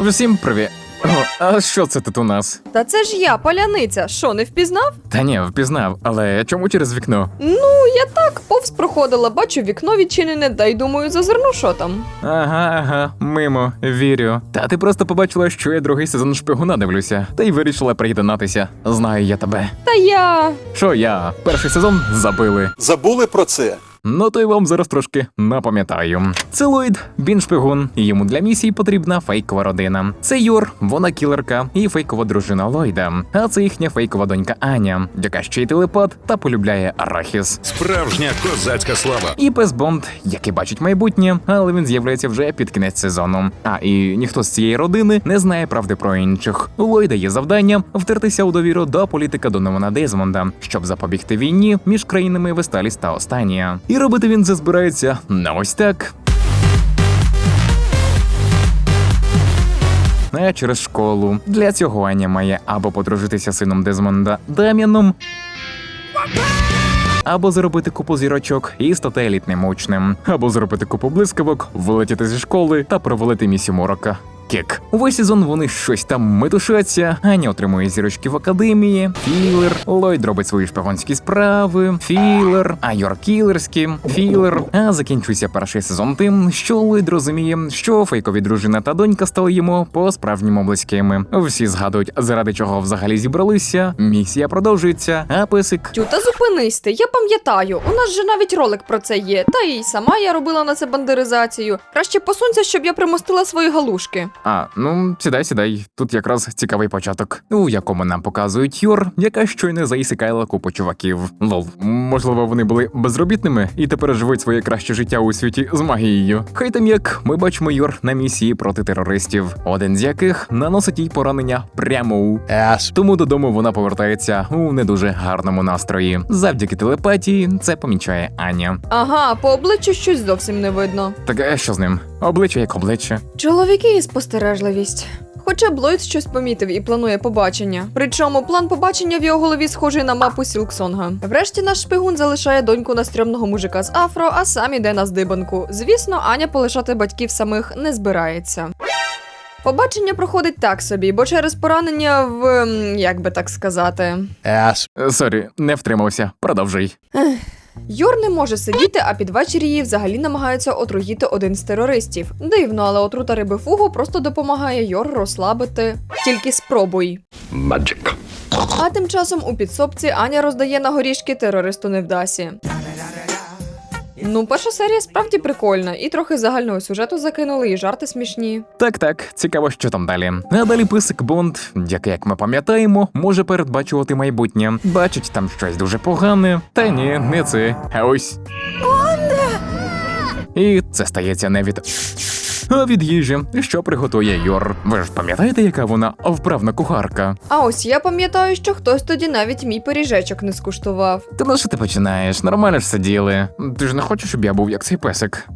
Всім привіт. О, а що це тут у нас? Та це ж я, паляниця. Що, не впізнав? Та ні, впізнав, але чому через вікно? Ну, я так повз проходила, бачу вікно відчинене, та й думаю, зазирну, що там. Ага, ага, мимо, вірю. Та ти просто побачила, що я другий сезон шпигуна дивлюся, та й вирішила приєднатися. Знаю я тебе. Та я. Що я? Перший сезон забили. Забули про це? Ну то й вам зараз трошки напам'ятаю. Це Ллойд, він шпигун, йому для місії потрібна фейкова родина. Це Юр, вона кілерка і фейкова дружина Ллойда. А це їхня фейкова донька Аня, яка ще й телепат та полюбляє арахіс. Справжня козацька слава. І пес Бонд, який бачить майбутнє, але він з'являється вже під кінець сезону. А і ніхто з цієї родини не знає правди про інших. У Ллойда є завдання втертися у довіру до політика Донована Дезмонда, щоб запобігти війні між країнами Весталіс та Останія. І робити він це збирається на ось так. А через школу. Для цього Аня має або подружитися з сином Дезмонда Дам'яном, або заробити купу зірочок і стати елітним учнем, або зробити купу блискавок, вилетіти зі школи та провалити місію Морока. Кек. Увесь сезон вони щось там метушаться, Аня отримує зірочки в академії, філер, Ллойд робить свої шпигунські справи, філер, а Йор кілерські, філер. А закінчується перший сезон тим, що Ллойд розуміє, що фейкові дружина та донька стали йому по-справжньому близькими. Всі згадують, заради чого взагалі зібралися. Місія продовжується, а песик Тю, та зупинись ти, я пам'ятаю. У нас же навіть ролик про це є. Та й сама я робила на це бандеризацію. Краще посунься, щоб я примостила свої галушки. А, ну сідай, сідай. Тут якраз цікавий початок, у якому нам показують Юр, яка щойно заісикала купу чуваків. Лол, можливо, вони були безробітними і тепер живуть своє краще життя у світі з магією. Хай там як ми бачимо Юр на місії проти терористів, один з яких наносить їй поранення прямо у Ес. тому додому вона повертається у не дуже гарному настрої. Завдяки телепатії це помічає Аня. Ага, по обличчю щось зовсім не видно. Так а що з ним? Обличчя як обличчя. Чоловіки і спостережливість. Хоча б Ллойд щось помітив і планує побачення. Причому план побачення в його голові схожий на мапу Сілксонга. Врешті наш шпигун залишає доньку на стрьомного мужика з афро, а сам іде на здибанку. Звісно, Аня полишати батьків самих не збирається. Побачення проходить так собі, бо через поранення в як би так сказати. Ес. Сорі, не втримався. Продовжуй. Юр не може сидіти, а під вечір її взагалі намагаються отруїти один з терористів. Дивно, але отрута риби фугу просто допомагає Йор розслабити. Тільки спробуй. Magic. А тим часом у підсобці Аня роздає на горішки терористу Невдасі. Ну, перша серія справді прикольна, і трохи загального сюжету закинули, і жарти смішні. Так, так, цікаво, що там далі. А далі писик Бонд, який, як ми пам'ятаємо, може передбачувати майбутнє. Бачить там щось дуже погане. Та ні, не це. А ось. І це стається не від. Від їжі, що приготує Йор. Ви ж пам'ятаєте, яка вона вправна кухарка? А ось я пам'ятаю, що хтось тоді навіть мій пиріжечок не скуштував. Та ну що ти починаєш? Нормально ж сиділи. Ти ж не хочеш, щоб я був як цей песик.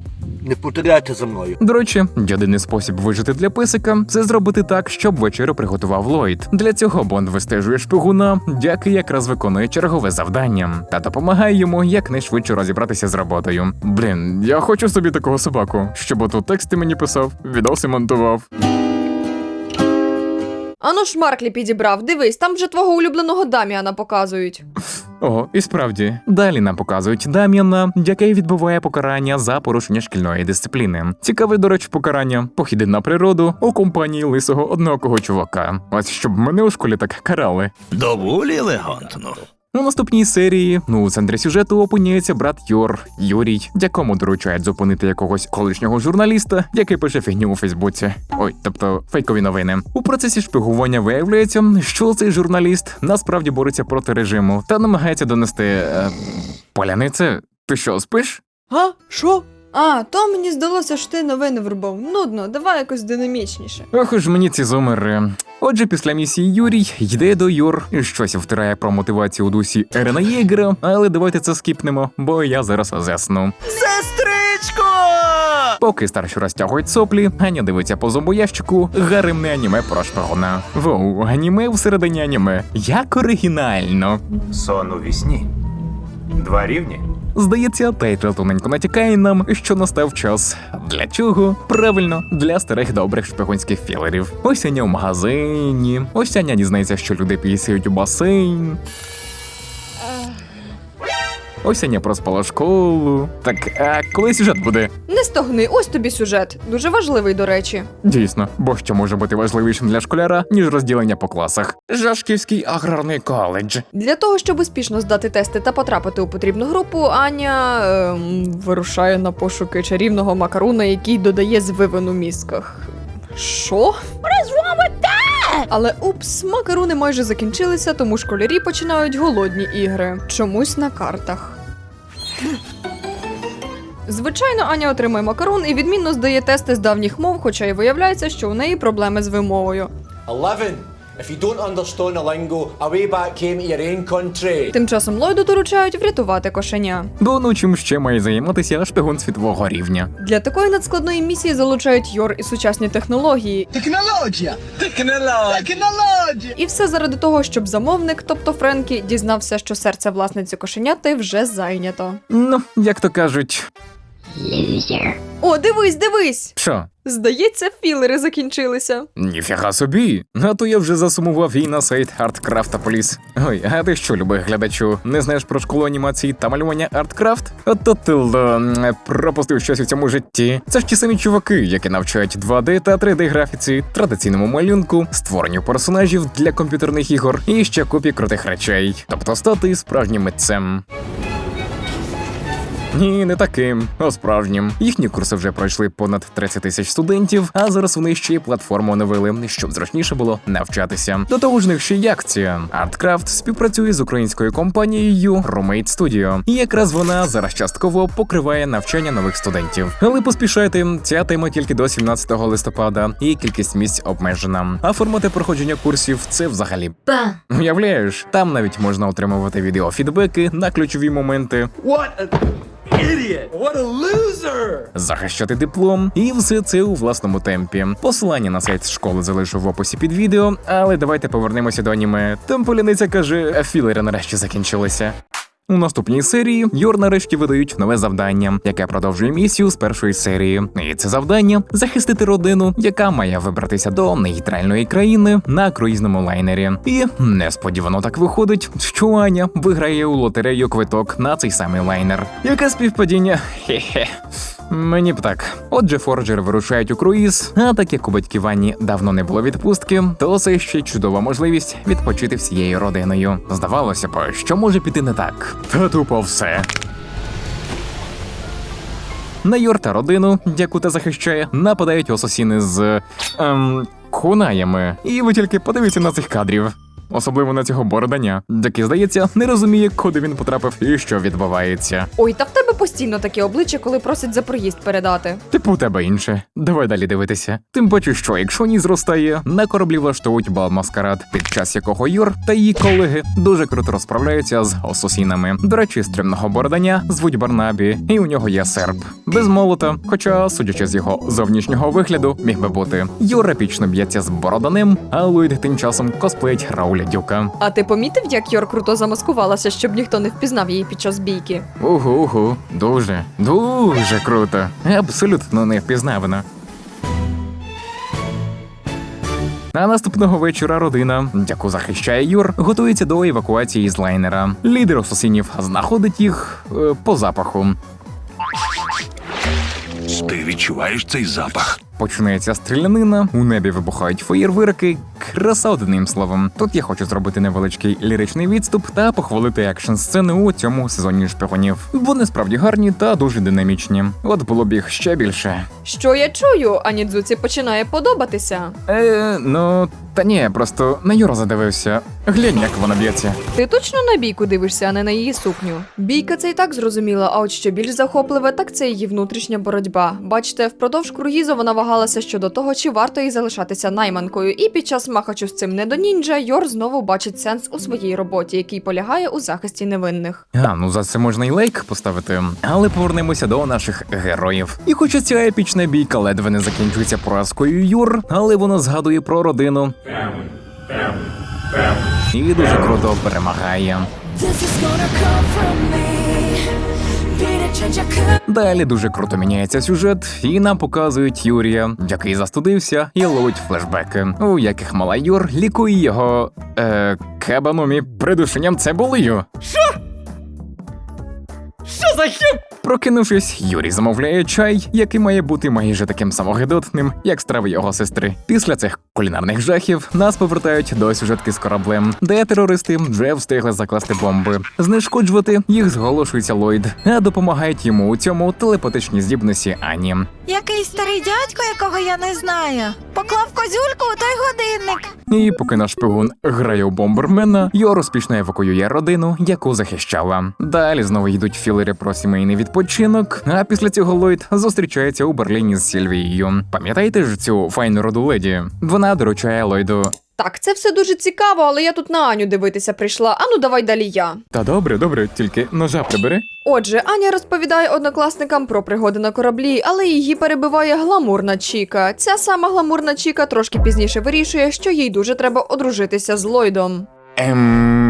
Не повторяйте за мною. До речі, єдиний спосіб вижити для писика це зробити так, щоб вечерю приготував Ллойд. Для цього Бонд вистежує шпигуна, який якраз виконує чергове завдання, та допомагає йому якнайшвидше розібратися з роботою. Блін, я хочу собі такого собаку, щоб отут тексти мені писав, відоси монтував. Ану ж Марклі підібрав, дивись, там вже твого улюбленого Даміана показують. О, і справді, далі нам показують Дам'яна, який відбуває покарання за порушення шкільної дисципліни. Цікаве, до речі, покарання похіди на природу у компанії лисого однокого чувака. Ось щоб мене у школі так карали. Доволі елегантно. У наступній серії ну, у центрі сюжету опиняється брат Йор Юрій, якому доручають зупинити якогось колишнього журналіста, який пише фігню у Фейсбуці. Ой, тобто фейкові новини. У процесі шпигування виявляється, що цей журналіст насправді бореться проти режиму та намагається донести. Е, Полянице, ти що, спиш? А? Що? А, то мені здалося, що ти новини врубав. Нудно, давай якось динамічніше. Ох уж мені ці зумери. Отже, після місії Юрій йде до Юр, і щось втирає про мотивацію у дусі Ерена Єгера, але давайте це скіпнемо, бо я зараз засну. Сестричко! Поки старші розтягують соплі, Аня дивиться по зомбоящику гаремне аніме про шпигуна. Воу, аніме всередині аніме. Як оригінально. Сон у вісні. Два рівні. Здається, тайтл тоненько натякає нам, що настав час. Для чого? Правильно, для старих добрих шпигунських філерів. Ось Аня в магазині, ось Аня дізнається, що люди пісяють у басейн. Ось Аня проспала школу. Так, а коли сюжет буде? Не стогни, ось тобі сюжет. Дуже важливий, до речі. Дійсно, бо що може бути важливішим для школяра, ніж розділення по класах? Жашківський аграрний коледж. Для того, щоб успішно здати тести та потрапити у потрібну групу, Аня ем, вирушає на пошуки чарівного макаруна, який додає звивин у мізках. Що? Але упс, макаруни майже закінчилися, тому школярі починають голодні ігри. Чомусь на картах. Звичайно, Аня отримує макарон і відмінно здає тести з давніх мов, хоча й виявляється, що у неї проблеми з вимовою. 11. If you don't understand the lingo, away back came to your own country. Тим часом Ллойду доручають врятувати кошеня. До ну чим ще має займатися шпигун світового рівня. Для такої надскладної місії залучають Йор і сучасні технології. Технологія! Технологія! Технологія! І все заради того, щоб замовник, тобто Френкі, дізнався, що серце власниці кошеняти вже зайнято. Ну, як то кажуть, О, дивись, дивись! що? Здається, філери закінчилися. Ніфіга собі. А то я вже засумував і на сайт Арткрафтополіс. Ой, а ти що, любий глядачу, не знаєш про школу анімації та малювання Арткрафт? Ото ти л, пропустив щось у цьому житті. Це ж ті самі чуваки, які навчають 2D та 3D графіці, традиційному малюнку, створенню персонажів для комп'ютерних ігор і ще купі крутих речей. Тобто стати справжнім митцем. Ні, не таким, а справжнім. Їхні курси вже пройшли понад 30 тисяч студентів, а зараз вони ще й платформу оновили, щоб зручніше було навчатися. До того ж, них ще й акція. Artcraft співпрацює з українською компанією Roommate Studio, і якраз вона зараз частково покриває навчання нових студентів. Але поспішайте, ця тема тільки до 17 листопада, і кількість місць обмежена. А формати проходження курсів це взагалі. Уявляєш, там навіть можна отримувати відеофідбеки на ключові моменти, What idiot! What a loser! захищати диплом, і все це у власному темпі. Посилання на сайт школи залишу в описі під відео, але давайте повернемося до аніме. Там поляниця каже, філери нарешті закінчилися. У наступній серії Йор нарешті видають нове завдання, яке продовжує місію з першої серії. І це завдання захистити родину, яка має вибратися до нейтральної країни на круїзному лайнері. І несподівано так виходить, що Аня виграє у лотерею квиток на цей самий лайнер. Яке співпадіння? Хе-хе. Мені б так. Отже, форджери вирушають у круїз, а так як у батьків Ані давно не було відпустки, то це ще чудова можливість відпочити всією родиною. Здавалося б, що може піти не так. Та тупо все. На та родину, яку та захищає, нападають асасіни з ем, кунаями. І ви тільки подивіться на цих кадрів. Особливо на цього бороданя, який, здається, не розуміє, куди він потрапив і що відбувається. Ой, та в тебе постійно таке обличчя, коли просять за проїзд передати. Типу у тебе інше. Давай далі дивитися. Тим паче, що якщо ні зростає, на кораблі влаштовують бал маскарад, під час якого Юр та її колеги дуже круто розправляються з ососінами. До речі, стрімного бородання звуть Барнабі, і у нього є серп. Без молота, хоча, судячи з його зовнішнього вигляду, міг би бути. Юр епічно б'ється з бороданим, а Луїд тим часом косплеїть Рауля Дюка. А ти помітив, як Йор круто замаскувалася, щоб ніхто не впізнав її під час бійки? Угу, угу, дуже, дуже круто. Абсолютно невпізнавано. А наступного вечора родина, яку захищає Юр, готується до евакуації з лайнера. Лідер асасинів знаходить їх е, по запаху. Ти відчуваєш цей запах? Починається стрілянина, у небі вибухають феєрверки. Краса одним словом. Тут я хочу зробити невеличкий ліричний відступ та похвалити екшн сцени у цьому сезоні шпигунів. Вони справді гарні та дуже динамічні. От було б їх ще більше. Що я чую, а Нідзуці починає подобатися. Е, ну та ні, просто на Юра задивився. Глянь, як вона б'ється. Ти точно на бійку дивишся, а не на її сукню. Бійка це і так зрозуміла, а от що більш захопливе, так це її внутрішня боротьба. Бачите, впродовж круїзу вона вагалася щодо того, чи варто їй залишатися найманкою. І під час махачу з цим недонінджа Йор знову бачить сенс у своїй роботі, який полягає у захисті невинних. А, ну за це можна і лайк поставити. Але повернемося до наших героїв. І хоча ця епічна бійка ледве не закінчується поразкою Юр, але вона згадує про родину. І дуже круто перемагає. This is gonna come from me. Далі дуже круто міняється сюжет, і нам показують Юрія, який застудився і ловить флешбеки, у яких мала Юр лікує його е, кебанумі придушенням цибулею. Що за хіп? Прокинувшись, Юрій замовляє чай, який має бути майже таким самогидотним, як страви його сестри. Після цих кулінарних жахів нас повертають до сюжетки з кораблем, де терористи вже встигли закласти бомби. Знешкоджувати їх зголошується Ллойд, а допомагають йому у цьому телепатичні здібності Ані. Який старий дядько, якого я не знаю, поклав козюльку у той годинник. І поки наш шпигун грає у бомбермена, Йор успішно евакуює родину, яку захищала. Далі знову йдуть філери про сімейний відпочинок. А після цього Ллойд зустрічається у Берліні з Сільвією. Пам'ятаєте ж цю файну роду леді? Вона доручає Ллойду. Так, це все дуже цікаво, але я тут на Аню дивитися прийшла. Ану, давай далі я. Та добре, добре, тільки ножа прибери. Отже, Аня розповідає однокласникам про пригоди на кораблі, але її перебиває гламурна Чіка. Ця сама гламурна Чіка трошки пізніше вирішує, що їй дуже треба одружитися з Ллойдом. Ем...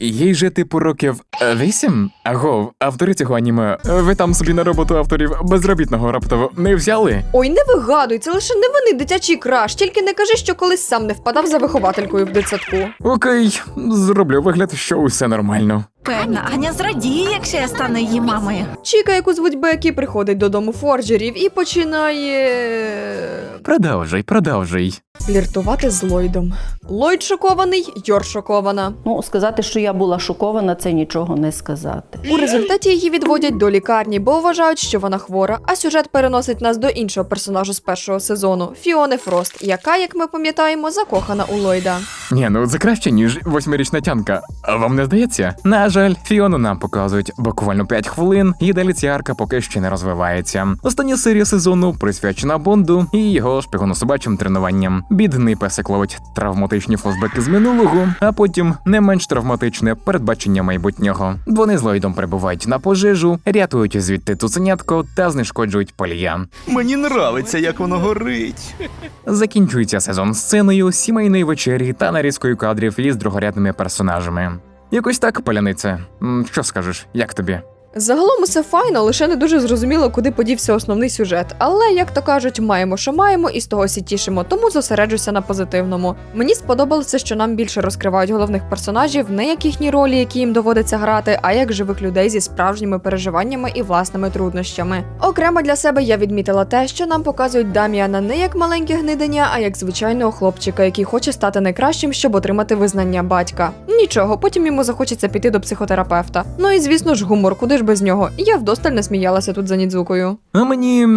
Їй же типу років е, вісім? Агов, автори цього аніме. Ви там собі на роботу авторів безробітного раптово не взяли? Ой, не вигадуй, це лише не вони дитячий краш, тільки не кажи, що колись сам не впадав за вихователькою в дитсадку. Окей, зроблю вигляд, що усе нормально. Певна, Аня зрадіє, якщо я стану її мамою. Чіка, яку звуть Бекі, приходить додому форджерів і починає Продовжуй, продовжуй. фліртувати з Ллойдом. Ллойд шокований, Йор шокована. Ну, сказати, що я була шокована, це нічого не сказати. У результаті її відводять до лікарні, бо вважають, що вона хвора. А сюжет переносить нас до іншого персонажа з першого сезону Фіони Фрост, яка, як ми пам'ятаємо, закохана у Ллойда. Ні, ну це краще, ніж восьмирічна тянка. А вам не здається? На жаль, Фіону нам показують буквально 5 хвилин, і далі ця арка поки ще не розвивається. Остання серія сезону присвячена Бонду і його шпигонособачим тренуванням. Бідний песик ловить травматичні флешбеки з минулого, а потім не менш травматичне передбачення майбутнього. Вони з Ллойдом прибувають на пожежу, рятують звідти цуценятко та знешкоджують полія. Мені нравиться, як воно горить. Закінчується сезон сценою, сімейної вечері та нарізкою кадрів із другорядними персонажами. Якось так, паляниця. Що скажеш, як тобі? Загалом усе файно, лише не дуже зрозуміло, куди подівся основний сюжет. Але, як то кажуть, маємо, що маємо, і з того сі тішимо, тому зосереджуся на позитивному. Мені сподобалося, що нам більше розкривають головних персонажів, не як їхні ролі, які їм доводиться грати, а як живих людей зі справжніми переживаннями і власними труднощами. Окремо для себе я відмітила те, що нам показують Даміана не як маленьке гнидення, а як звичайного хлопчика, який хоче стати найкращим, щоб отримати визнання батька. Нічого, потім йому захочеться піти до психотерапевта. Ну і звісно ж, гумор, куди ж без нього? Я вдосталь не сміялася тут за Нідзукою. А мені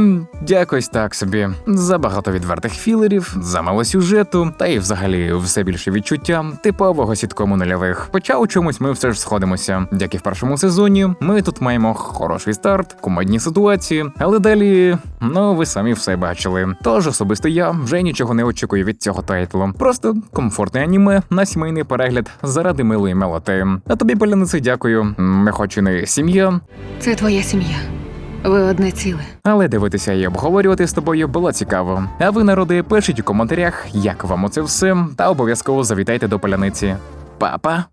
якось так собі. Забагато відвертих філерів, замало сюжету, та й взагалі все більше відчуття типового сіткому нульових. Хоча у чомусь ми все ж сходимося. Як і в першому сезоні, ми тут маємо хороший старт, кумедні ситуації, але далі, ну ви самі все бачили. Тож особисто я вже нічого не очікую від цього тайтлу. Просто комфортне аніме на сімейний перегляд заради милої мелоти. А тобі, Полянице, дякую. Ми хоч і не сім'я, Це твоя сім'я. Ви одне ціле. але дивитися і обговорювати з тобою було цікаво. А ви, народи, пишіть у коментарях, як вам оце все, та обов'язково завітайте до поляниці. Па-па!